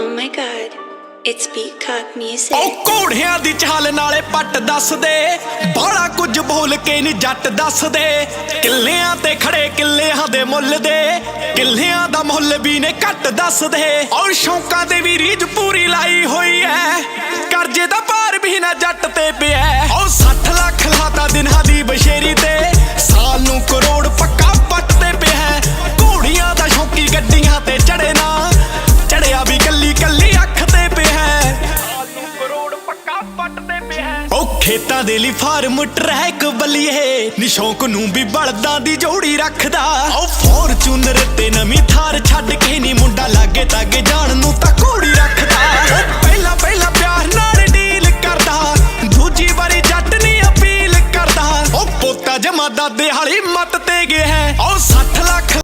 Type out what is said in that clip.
Oh my god, it's Peacock Music. ਉਹ ਘੋੜਿਆਂ ਦੀ ਚਾਲ ਨਾਲੇ ਪੱਟ ਦੱਸਦੇ ਬਾਲਾ ਕੁਝ ਬੋਲ ਕੇ ਨਹੀਂ ਜੱਟ ਦੱਸਦੇ। ਕਿੱਲਿਆਂ ਤੇ ਖੜੇ ਕਿੱਲਿਆਂ ਦੇ ਮੁੱਲ ਦੇ ਕਿੱਲਿਆਂ ਦਾ ਮੁੱਲ ਵੀ ਨੇ ਘੱਟ ਦੱਸਦੇ। ਔਰ ਸ਼ੌਂਕਾਂ ਦੇ ਵੀ ਰੀਝ ਪੂਰੀ ਲਾਈ ਹੋਈ ਐ ਕਰਜ਼ੇ ਦਾ ਭਾਰ ਵੀ ਨਾ ਜੱਟ ਤੇ ਪਿਆ ਉਹ 60 ਲੱਖ ਲਾਤਾ ਦਿਨਾਂ ਦੀ ਬਸ਼ੇਰੀ ਤੇ ਸਾਲ ਨੂੰ ਕਰੋੜ ਪੱਕਾ ਪੱਟ ਤੇ ਪਿਆ ਘੋੜੀਆਂ ਦਾ ਸ਼ੌਂਕੀ ਗੱਡੀਆਂ ਤੇ ਚੜੇ ਉਹ ਖੇਤਾਂ ਦੇ ਲਈ ਫਾਰਮ ਟਰੈਕ ਬਲੀਏ। ਨੀ ਨੂੰ ਵੀ ਬਲਦਾਂ ਦੀ ਜੋੜੀ ਰੱਖਦਾ। ਉਹ ਫੋਰਚੂਨਰ ਤੇ ਨਵੀਂ ਥਾਰ ਛੱਡ ਕੇ ਨੀ ਮੁੰਡਾ ਲਾਗੇ ਤਾਗੇ ਜਾਣ ਨੂੰ ਤਾਂ ਕੋੜੀ ਰੱਖਦਾ। ਉਹ ਪਹਿਲਾ ਪਹਿਲਾ ਪਿਆਰ ਨਾਲ ਡੀਲ ਕਰਦਾ। ਦੂਜੀ ਵਾਰੀ ਜੱਟ ਨੀ ਅਪੀਲ ਕਰਦਾ। ਉਹ ਪੋਤਾ ਜਮਾਦਾ ਦੇ ਹਾਲੀ ਮਤ ਤੇ ਗਿਆ ਹੈ। ਉਹ 60 ਲੱਖ